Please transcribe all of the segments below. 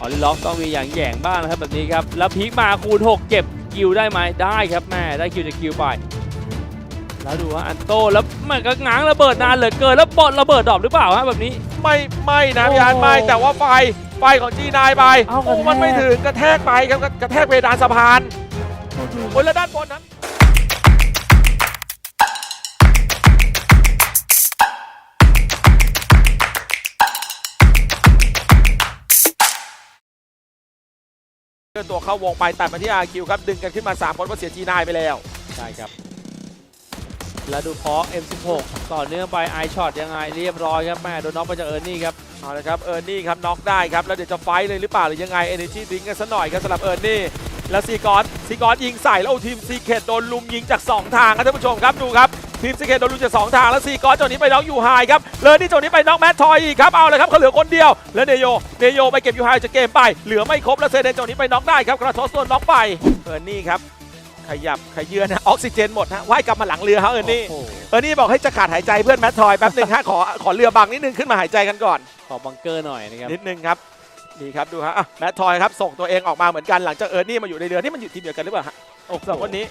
ออลิล็อกต้องมีอย่างแหย่งบ้างนะครับแบบนี้ครับ แล้วพีคมาคูณ 6 เก็บคิวได้ไหมได้ครับแม่ได้คิวจากคิวไป แล้วดูว่าอันโตแล้วมันก็ง้างระเบิดนานเหลือเกินแล้วบอลระเบิดดรอปหรือเปล่าฮะแบบนี้ ไม่ไม่นะโอ้พี่อาร์ตไม่แต่ว่าไฟไฟของจีนายไปเอ้ากระแทก โอ้มันไม่ถึงกระแทกไปครับกระกระแทกเพดานสะพานโอ้ยแล้วด้านบนนั้น เดินตัวเข้าวงไปตัดมาที่อาคิวครับ ดึงกันขึ้นมา3คนเพราะเสียจีนายไปแล้ว ใช่ครับ แล้วดูเพาะ M16 ต่อเนื่องไปไอช็อตยังไงเรียบร้อยครับแม่โดนน็อกไปจากเอิร์นี่ครับเอาละครับเอิร์นี่ครับน็อกได้ครับ แล้วเดี๋ยวจะไฟท์เลยหรือเปล่าหรือยังไง Energy Drink กันซะหน่อยครับสำหรับเอิร์นี่แล้วซีกอนซีกอนยิงใส่แล้วโอ้ทีมซีเคดโดนลุมยิงจาก 2 ทางครับท่านผู้ชมครับดูครับ ทีมซีเคดโดนลุมจาก2ทางแล้วซีกอนเจ้านี้ไปน็อกยูไฮครับเลยนี่เจ้านี้ไปน็อกแมททอยอีกครับเอาเลยครับเขาเหลือคนเดียว แล้วเนโยเนโยไปเก็บยูไฮจากเกมไป เหลือไม่ครบแล้วเซเดนเจ้านี้ไปน็อกได้ครับกระทอสโดนน็อกไปเอิร์นี่ครับขยับขยื่นนะออกซิเจนหมดฮะว่ายกลับมาหลังเรือครับเอิร์นี่โอ้โหเอิร์นี่บอกให้จะขาดหายใจเพื่อนแมททอยแป๊บหนึงฮะขอขอเรือบังนิดนึงขึ้นมาหายใจกันก่อนขอบังเกอร์หน่อยนะครับนิดนึงครับนี่ครับดูฮะอะแมททอยครับส่งตัวเองออกมาเหมือนกันหลังจากเอิร์นี่มาอยู่ในเรือนี่มันอยู่ทีมเดียวกันหรือเปล่าฮะโอ้โหสองคนนี้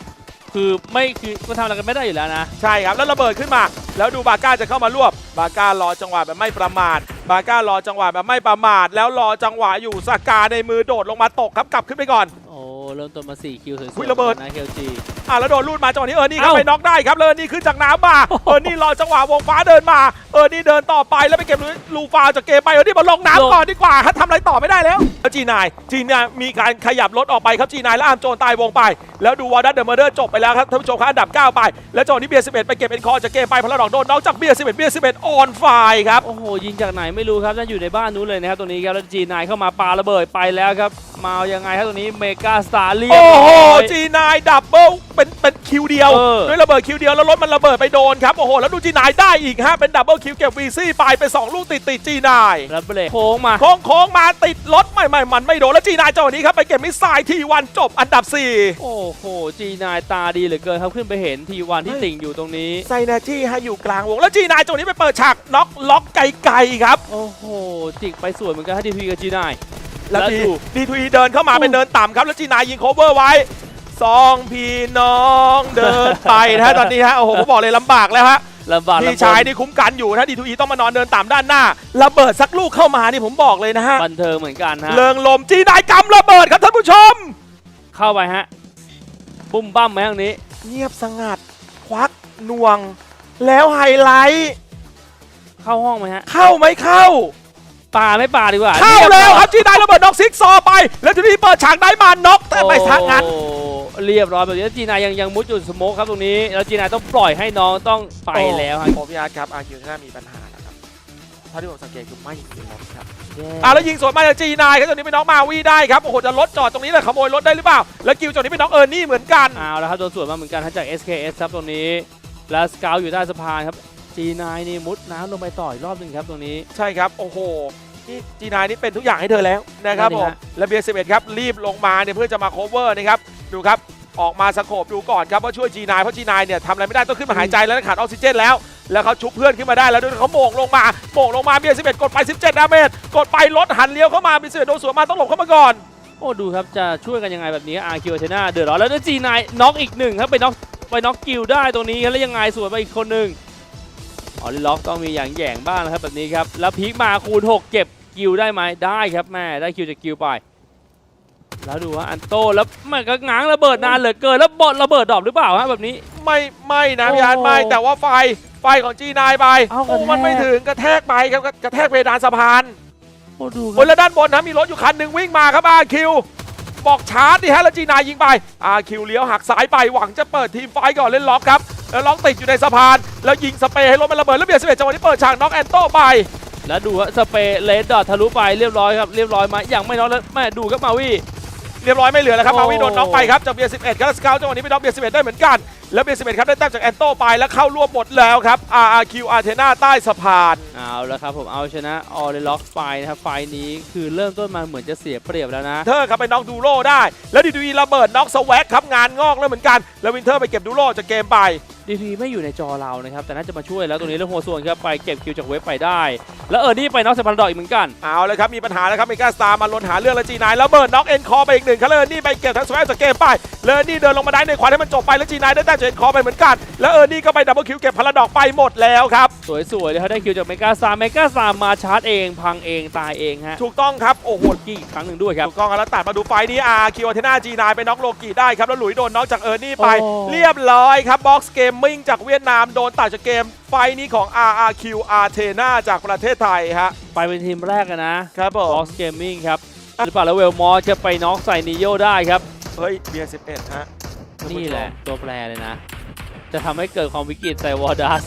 คือไม่คือก็ทำอะไรกันไม่ได้อยู่แล้วนะ ใช่ครับ แล้วระเบิดขึ้นมา แล้วดูบาก้าจะเข้ามารวบ บาก้ารอจังหวะแบบไม่ประมาท บาก้ารอจังหวะแบบไม่ประมาท แล้วรอจังหวะอยู่สกาในมือโดดลงมาตกครับกลับขึ้นไปก่อน โอ้เริ่มต้นมา 4 คิวสวยอุ๊ยๆระเบิดนะเคลจี อะแล้วโดนลูดมาจังหวะนี้เออร์นี่ครับเอ้าไปน็อกได้ครับเลยนี่ขึ้นจากน้ำมาโอ้โหเออร์นี่รอจังหวะวงฟ้าเดินมาเออร์นี่เดินต่อไปแล้วไปเก็บลูฟาวจากเกมไปเออร์นี่มาลง น้ำก่อนดีกว่าฮะทำอะไรต่อไม่ได้แล้วแล้วจีนายจีนายมีการขยับรถออกไปครับจีนายแล้วอาร์มโจนตายวงไป แล้วดูวอร์ดัตเดอะเมอร์เดอร์จบไปแล้วครับท่านผู้ชมครับอันดับ 9 ไป แล้วจังหวะนี้เบียร์11ไปเก็บเอ็นคอร์จากเกมไปพลาดอกโดนน็อกจากเบียร์11เบียร์11ออนไฟครับ โอ้โหยิงจากไหนไม่รู้ครับนั่นอยู่ในบ้านนู้นเลยนะครับตรงนี้ครับแล้วจีนายเข้ามาปาระเบิดไปแล้วครับมายังไงครับตรงนี้เมกาสตาร์เรียบโอ้โหร้อย จีนายดับเบิลเป็นเป็นคิวเดียวเออ ด้วยระเบิดคิวเดียวแล้วรถมันระเบิดไปโดนครับโอ้โหแล้วดูจีนายได้อีกฮะเป็นดับเบิลคิวเก็บวีซี่ไปเป็นสองลูกติดติดจีนาย แล้วเบรกโค้งมา โค้งโค้งมาติดรถไม่ไม่มันไม่โดนแล้วจีนายจังหวะนี้ครับไปเก็บมิสไซล์ทีวันจบอันดับ 4 โอ้โหจีนายตาดีเหลือเกินครับขึ้นไปเห็นทีวันที่เฮ้ยติ่งอยู่ตรงนี้ ไซนาจี้ให้อยู่กลางวง แล้วจีนายจังหวะนี้ไปเปิดฉากน็อกล็อกไกลๆครับ โอ้โหจิกไปสวยเหมือนกันฮะดีพีกับจีนาย แล้วแล้วดีดู ดีทูเดินเข้ามาอู้เป็นเดินต่ำครับ แล้วจีนายยิงโคเวอร์ไว้ สองพี่น้องเดินไปนะฮะตอนนี้ฮะโอ้โหผมบอกเลยลำบากแล้วฮะลำบากพี่ลำบนชายนี่คุ้มกันอยู่นะดีทูอีต้องมานอนเดินต่ำด้านหน้าระเบิดสักลูกเข้ามานี่ผมบอกเลยนะฮะบันเทิงเหมือนกันฮะเริงลมจีนายกำระเบิดครับท่านผู้ชม เข้าไปฮะปุ้มปั้มไหมตรงนี้ เงียบสงัดควักหน่วง แล้วไฮไลท์เข้าห้องไหมฮะเข้าไม่เข้าป่าไม่ป่าดีกว่าเข้าแล้วครับเยจีนายระเบิดน็อกซิกซอว์ไป แล้วทีนี้เปิดฉากได้มาน็อกแต่ไม่ทักงั้นโอ้ เรียบร้อยแบบนี้จีนายยังยังมุดอยู่สโมกครับตรงนี้ แล้วจีนายต้องปล่อยให้น้องต้องไปแล้วฮะโอ้พี่อาร์ตครับอาร์คิวน่ามีปัญหาแล้วครับเท่าที่ผมสังเกตคือไม่มีรถครับแย่อะแล้วยิงสวนมาจากจีนายครับตรงนี้เป็นน้องมาวีได้ครับโอ้โหจะรถจอดตรงนี้เลยขโมยรถได้หรือเปล่า แล้วกิวจอดนี้เป็นน้องเอิร์นี่เหมือนกันเอาแล้วครับโดนสวนมาเหมือนกันฮะจาก SKS ครับตรงนี้ แล้วสเกลอยู่ใต้สะพานครับ G9 นี่มุดน้ำลงไปต่ออีกรอบหนึ่งครับตรงนี้ใช่ครับโอ้โหนี่จีนายนี่เป็นทุกอย่างให้เธอแล้วนะครับนั่นดิผมฮะและเบียร์สิบเอ็ดครับรีบลงมาเนี่ยเพื่อจะมาโคเวอร์นะครับ ดูครับ ออกมาสโคบดูก่อนครับว่าช่วยจีนายเพราะจีนายเนี่ยทำอะไรไม่ได้ต้องขึ้นมาหายใจแล้วขาดออกซิเจนแล้ว แล้วเขาชุบเพื่อนขึ้นมาได้แล้วด้วยเขาโหมงลงมาโหมงลงมาเบียร์สิบเอ็ดกดไป 17ดาเมจกดไปรถหันเลี้ยวเข้ามาเบียร์สิบเอ็ดโดนสวนมาต้องหลบเข้ามาก่อนโอ้ดูครับจะช่วยกันยังไงแบบนี้ RQ เทน่าเดือดร้อนแล้วจีนายน็อกอีกหนึ่งครับไปน็อกไปน็อกกิลได้ตรงนี้แล้วยังไงสวนไปอีกคนหนึ่งออลิล็อกต้องมีอย่างแย่งบ้างนะครับแบบนี้ครับแล้วพีคมาคูณ 6 เก็บกิลได้ไหมได้ครับแม่ได้คิวจากกิลไป แล้วดูว่าอันโตแล้วมันก็ง้างระเบิดนานเหลือเกินแล้วบอลระเบิดดรอปหรือเปล่าฮะแบบนี้ ไม่ไม่นะโอ้พี่อาร์ตไม่แต่ว่าไฟไฟของจีนายไปเอ้ากระโอ้แทก มันไม่ถึงกระแทกไปครับกระแทกเพดานสะพานโอ้ดูคโอ้รัยบแล้วด้านบนนะมีรถอยู่คันหนึ่งวิ่งมาครับอาคิวบอกชาร์จดิฮะแล้วจีนายยิงไปอาคิวเลี้ยวหักซ้ายไปหวังจะเปิดทีมไฟท์ก่อนเล่นล็อกครับแล้วล็อกติดอยู่ในสะพาน แล้วยิงสเปรย์ให้รถมันระเบิดแล้วเบียร์สิบเอ็ดจังหวะนี้เปิดฉากน็อกแอนโต้ไป แล้วดูว่าสเปรย์เลดดอททะลุไปเรียบร้อยครับเรียบร้อยมาอย่างไม่น้อยแล้วแม่ดูครับมาวี่ เรียบร้อยไม่เหลือแล้วครับโอ้มาวินโดนน็อกไปครับจากเบียร์สิบเอ็ดครับสเกลจังหวะนี้ไปน็อกเบียร์สิบเอ็ดได้เหมือนกัน แล้วเบียร์11ครับได้แต้มจากแอนโตไปแล้วเข้าร่วมหมดแล้วครับ RRQ อาร์เทนาใต้สะพานเอาแล้วครับผมเอาชนะออเรล็อกไฟนะครับไฟล์นี้คือเริ่มต้นมาเหมือนจะเสียเปรียบแล้วนะเทอร์ครับไปน็อกดูโร่ได้ แล้วดีดีระเบิดน็อกสวักครับงานงอกแล้วเหมือนกัน แล้ววินเทอร์ไปเก็บดูโร่จากเกมไปดีทีไม่อยู่ในจอเรานะครับแต่น่าจะมาช่วยแล้วตรงนี้เรื่องหัวส่วนครับไปเก็บคิวจากเว็บไปได้ แล้วเออร์นี่ไปน็อกเซพันดอกอีกเหมือนกันเอาเลยครับมีปัญหาแล้วครับเมกาสตาร์มาลนหาเรื่องแล้วจีนายแล้วเบิร์ดน็อกเอ็นคอไปอีกหนึ่งครับเลอร์นี่ไปเก็บทั้งสวักจากเกมไป เลอร์นี่เดินลงมาได้ในขวาให้มันจบไปแล้วจีนายได้แต้มจากเอ็นคอไปเหมือนกัน แล้วเออร์นี่ก็ไปดับเบิลคิวเก็บพาราดอกไปหมดแล้วครับ สวยๆเลยเขาได้คิวจากเมกาซามเมกาซามมาชาร์จเองพังเองตายเองฮะถูกต้องครับโอ้โหกี้อีกครั้งหนึ่งด้วยครับถูกต้องครับแล้วตัดมาดูไฟล์นี้อาร์คิวเทนาจีนายไปน็อกโลกีได้ครับแล้วหลุยโดนน็อกจากเออร์นี่ไปโอ้เรียบร้อยครับบ็อกซ์เกมมิ่งจากเวียดนามโดนตัดจากเกมไฟล์นี้ของ RRQ Athena จากประเทศไทยฮะไปเป็นทีมแรกอะนะครับผบ็อมกซ์เกมมิ่งครับ หรือเปล่าแล้วเวลมอสจะไปน็อกใส่นิโยได้ครับ เฮ้ยเบียร์11ฮะนี่แหละตัวแปรเลยนะ จะทำให้เกิดความวิกฤตใส่วอร์ดัส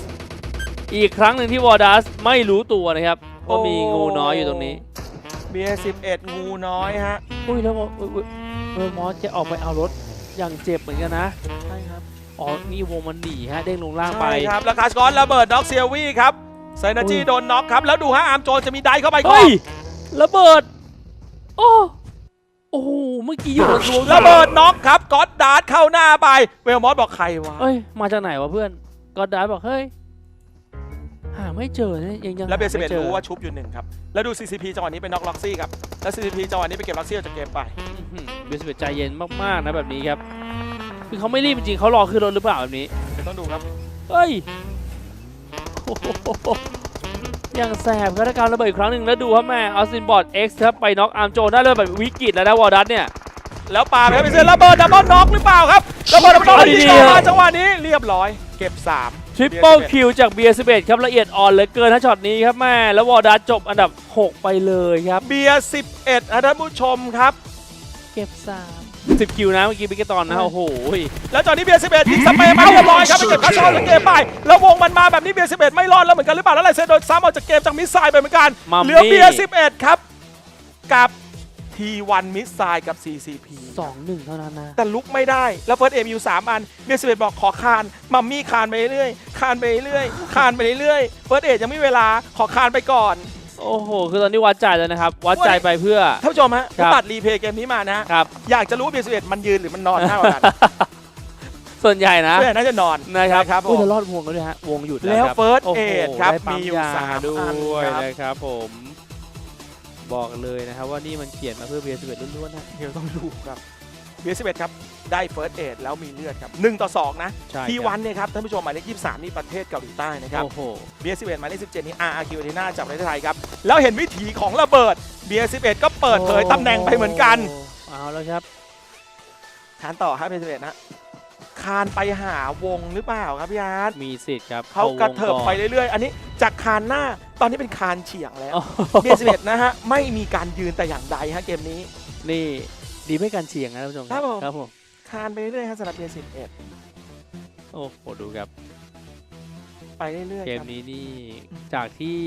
อีกครั้งหนึ่งที่วอร์ดัสไม่รู้ตัวนะครับว่ามีงูน้อยอยู่ตรงนี้เบียร์11งูน้อยฮะ อุ้ยแล้วบอกอุ๊ยอุ๊ยเวลมอสจะออกไปเอารถอย่างเจ็บเหมือนกันนะใช่ครับ อ๋อนี่วงมันหนีฮะเด้งลงล่างไป ใช่ครับแล้วคาสกอนระเบิดน็อกเซียวี่ครับไซนาจีอุ้ยโดนน็อกครับ แล้วดูฮะอาร์มโจนจะมีไดเข้าไปก่อเฮ้นยระเบิด โอ้โอ้โหเมื่อกี้อยู่บนรวงระเบิดน็อกครับก็อดดาร์ดเข้าหน้าไป เวลมอสบอกใครวะ เอ้ย มาจากไหนวะเพื่อนก็ดาบอกเฮ้ย หาไม่เจอเนี่ยยังยังแล้วเบียร์หาไม่11จอรู้ว่าชุบอยู่หนึ่งครับ แล้วดู CCP จังหวะนี้ไปน็อกล็อกซี่ครับ แล้ว CCP จังหวะนี้ไปเก็บล็อกซี่ออกจากเกมไป อื้อหือเบียร์สิบเอ็ดใจเย็นมากๆนะแบบนี้ครับ คือเขาไม่รีบจริงๆเขารอขึ้นรถหรือเปล่าแบบนี้ เดี๋ยวต้องดูครับ เฮ้ยโอ้โห ยังแสบครับถ้การระเบิดอีกครั้งหนึ่งแล้วดูครับแม่เอาซินบอร์ด X ครับไปน็อกอาร์มโจนได้เลยแบบวิกฤตแล้วนะวอร์ดัสเนี่ยแล้วปาไปครับเป็นเซนระเบิดดับเบิลน็อกหรือเปล่าครับระเบิดดับเบิลน็อกดีที่ต่อมาจังหวะนี้เรียบร้อย เก็บ 3 ทริปเปิลคิวจากเบียร์11ครับละเอียดอ่อนเหลือเกินถ้าช็อตนี้ครับแม่แล้ววอร์ดัสจบอันดับ 6 ไปเลยครับเบียร์11นะท่านผู้ชมครับ เก็บ 3 10 คิวนะเมื่อกี้บิ๊กตอนนะโอ้โหแล้วตอนนี้เบียร์11ยิงสเปรย์มาเรียบร้อยครับไปเก็บคัสซอนจากเกมไปแล้ววงมันมาแบบนี้เบียร์11ไม่รอดแล้วเหมือนกันหรือเปล่าแล้วไลเซนโดนซ้ำออกจากเกมจากมิสไซล์ไปเหมือนกันมัมเหลือมี่เบียร์11ครับกับ T1 มิสไซล์กับ CCP 2 1 เท่านั้นนะ แต่ลุกไม่ได้ แล้วเฟิร์สเอ็มอยู่3อันเบียร์11บอกขอคานมัมมี่คานไปเรื่อยๆคานไปเรื่อยๆคานไปเรื่อยๆเฟิร์สเอ็ยังไม่มีเวลาขอคานไปก่อน โอ้โห คือตอนนี้วัดใจแล้วนะครับ วัดใจไปเพื่อ ท่านผู้ชมฮะครับตัดรีเพย์เกมนี้มานะฮะครับ อยากจะรู้ว่าเบียร์11มันยืนหรือมันนอนมากกว่ากัน ส่วนใหญ่นะเพื่อนน่าจะนอนนะครับครับผอุ้ยมจะรอดวงแล้วด้วยฮะ วงหยุดแล้แล้ววครับเฟิร์สโอ้โหเอดครับได้ปั๊มีอยู่ยาสามด้อันวยครับนะครับผม บอกเลยนะครับว่านี่มันเขียนมาเพื่อเบียร์11ล้วนๆนะ เดี๋ยวต้องดูครับ เบียร์11ครับได้เฟิร์สเอดแล้วมีเลือดครับ1ต่อ2นะใช่ทีควัรับนเนี่ยครับท่านผู้ชมหมายเลข23 นี่ประเทศเกาหลีใต้นะครับโอ้โห เบียร์11หมายเลข17 นี่ RRQ ที่น่าจากประเทศไทยครับ แล้วเห็นวิถีของระเบิดเบียร์11ก็เปิดเผยตำแหน่งไปเหมือนกันโเอาแล้วครับ คานต่อครับเบียร์11นะคานไปหาวงหรือเปล่าครับพี่อาร์ตมีสิทธิ์ครับเขากระเถิบไปอเรื่อยๆ อันนี้จากคานหน้าตอนนี้เป็นคานเฉียงแล้ว โอ้เบียร์11นะฮะไม่มีการยืนแต่อย่างใดฮะเกมนี้ นี่ ดีไม่การเฉียงนะท่านผู้ชมครับผมครับผมคานไปเรื่อยๆฮะสำหรับเบียร์11โอ้โหดูครับ ไปเรื่อยๆเกมครับนี้นี่จากที่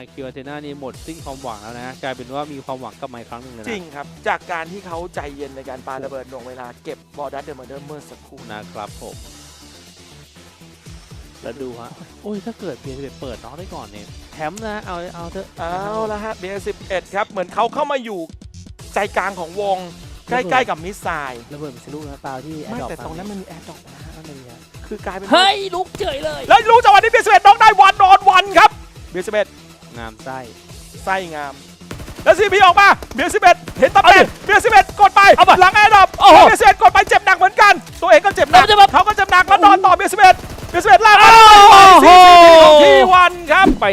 RQ Athena นี่หมดสิ้นความหวังแล้วนะกลายเป็นว่ามีความหวังกลับมาอีกครั้งหนึ่งเลยจรินะงครับ จากการที่เขาใจเย็นในการปาระเบิดหน่วงเวลาเก็บบอลดัตเดอร์เมอร์เดอร์เมื่อสักครู่นะนะครับผมแล้วดูฮะ โอ้ย ถ้าเกิดเพียร์เปิดน้องได้ก่อนเนี่ยแถมนะ เอา เอาเถอะ เอาละฮะ เบียร์11ครับ เหมือนเขาเข้ามาอยู่ใจกลางของวง ใกล้ๆกับมิสไซล์ระเบิดเป็นสิลูกนะเปล่าที่ไม่ Adopt แต่ตรงนั้นมันมีแอร์ดรอปนะฮะนั่นเองครับคือกลายเป็นเฮ้ยลุกเฉยเลย แล้วรู้จังหวะนี้เบียร์11น้องได้วันนอนวันครับเบียร์11งามไส้ไส้งาม แล้วซีพีออกมาเบียร์11เห็นตำแหน่งเอาดิเบียร์11กดไปเอาไปหลังแอร์ดรอปโอ้โหเบียร์11กดไปเจ็บหนักเหมือนกัน ตัวเองก็เจ็บหนักเอาจะมาเขาก็เจ็บหนักแล้วนอนต่อเบียร์11เบียร์11ลากมาโอ้โหซีพีของทีวันครับไป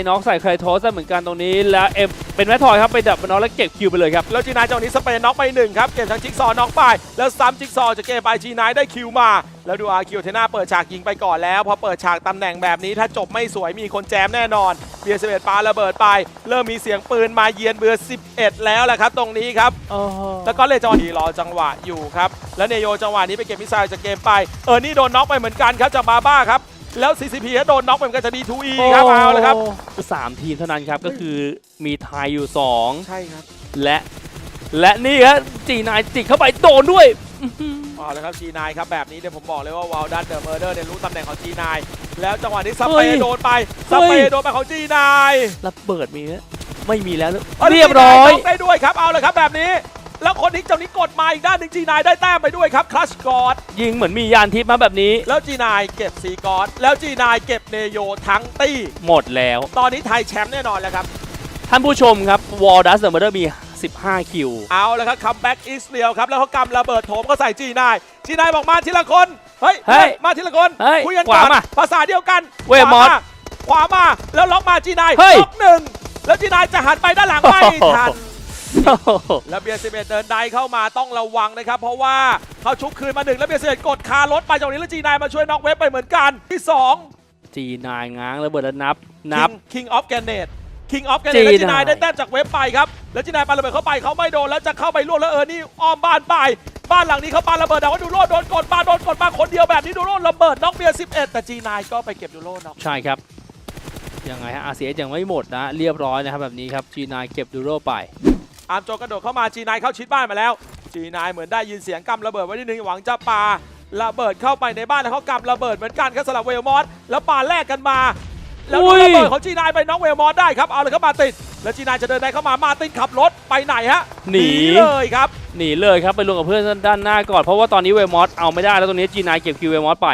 น้องใส่ใครโทสได้เหมือนกันตรงนี้แล้วเอ็มเป็นแมททอยครับไปดับน้องแล้วเก็บคิวไปเลยครับ แล้วจีนายจังหวะนี้สเปนน็อกไปหนึ่งครับเก็บทั้งจิ๊กซอว์น็อกไป แล้วซ้ำจิ๊กซอว์จากเกมไปจีนายได้คิวมา แล้วดูอาคิวเทน่าเปิดฉากยิงไปก่อนแล้ว พอเปิดฉากตำแหน่งแบบนี้ถ้าจบไม่สวยมีคนแจมแน่นอนเบียร์11ปาระเบิดไป เริ่มมีเสียงปืนมาเยือนเบือร์11 แล้วแหละครับ ตรงนี้ครับโอ้โหแล้วก็เลจอนดีรอจังหวะอยู่ครับแล้วเนโยจังหวะนี้ไปเก็บมิสไซล์จากเกมไปเออนี่โดนน็อกไปเหมือนกันครับจากบาบ้าครับ แล้ว CCP ก็โดนน็อกไปเหมือนกันจาก D2E ครับเอาเลยครับสามทีมเท่านั้นครับก็คือมีไทยอยู่ 2 ใช่ครับ และและนี่ครับจีนายจิกเข้าไปโดนด้วยอื้อหืออ๋อเอาเลยครับ G9 ครับแบบนี้เนี่ยผมบอกเลยว่าวาลดันเดอะเมอร์เดอร์เนี่ยรู้ตำแหน่งของ G9 แล้วจังหวะนี้สเฮ้เปยย์โดนไปสเฮ้ยเปย์โดนไปของ G9 ระเบิดมีไหมไม่มีแล้วอาเรียบร้อย G9 น็กได้ด้วยครับเอาเลยครับแบบนี้ แล้วคนนี้เจ้านี้กดมาอีกด้านหนึ่ง G9 ได้แต้มไปด้วยครับคลัชกอดยิงเหมือนมียานทิพย์มาแบบนี้ แล้ว G9 เก็บซีกอดแล้ว G9 เก็บเนโยทั้งตี้หมดแล้ว ตอนนี้ไทยแชมป์แน่นอนแล้วครับ ท่านผู้ชมครับวอลดัสเดอร์เมอร์มี 15 คิว เอาแล้วครับคัมแบ็กอิสเรียลครับ แล้วเขากำระเบิดโถมก็ใส่ G9 G9 บอกมาทีละคน เฮ้ย เฮ้ยมาทีละคน เฮ้ยคุยกันขก่วาอนมาภาษาเดียวกันเวมอสขวามา แล้วล็อกมา G9 เฮ้ย ล็อกหนึ่งแล้ว G9 จะหันไปด้านหลังไม่ทันโอ้โห แล้วเบียร์สิบเอ็ดเดินไดเข้ามาต้องระวังนะครับ เพราะว่าเขาชุบคืนมาหนึ่งแล้วเบียร์สิบเอ็ดกดคารถไปจังหวะนี้แล้ว G9 มาช่วยน็อกเวฟไปเหมือนกันที่สองจีนายง้างระเบิดแล้วนับนับ King of Grenade King of Grenade แล้ว G9 G9 ได้แต้มจากเว็บไปครับแล้ว G9 ปาระเบิดเข้าไปเขาไม่โดนแล้วจะเข้าไปล่วงแล้วเออนี่อ้อมบ้านไปบ้านหลังนี้เขาปาระเบิดแต่ว่าดูโรดโดนกดมาโดนกดมาคนเดียวแบบนี้ดูโรดระเบิดน็อกเบียร์11แต่ G9 ก็ไปเก็บดูโรดน็อกใช่ครับยังไงฮะ RCS ยังไม่หมดนะเรียบร้อยนะครับแบบนี้ครับ G9 เก็บดูโรไป อาร์มโจกระโดดเข้ามา G9 เข้าชิดบ้านมาแล้ว G9 เหมือนได้ยินเสียงกำระเบิดไว้ที่หนึ่งหวังจะปาระเบิดเข้าไปในบ้านแล้วเขากำระเบิดเหมือนกันครับสำหรับเวลมอสแล้วปาแลกกันมา แล้วอุ้โดนยระเบิดของ G9 ไปน้องเวลมอสได้ครับเอาเลยเข้ามาติดแล้ว G9 จะเดินได้เข้ามามาตินขับรถไปไหนฮะหนีเลยครับหนีเลยครับไปลงกับเพื่อนด้านหน้าก่อนเพราะว่าตอนนี้เวลมอสเอาไม่ได้แล้วตรงนี้ G9 เก็บคิวเวลมอสไป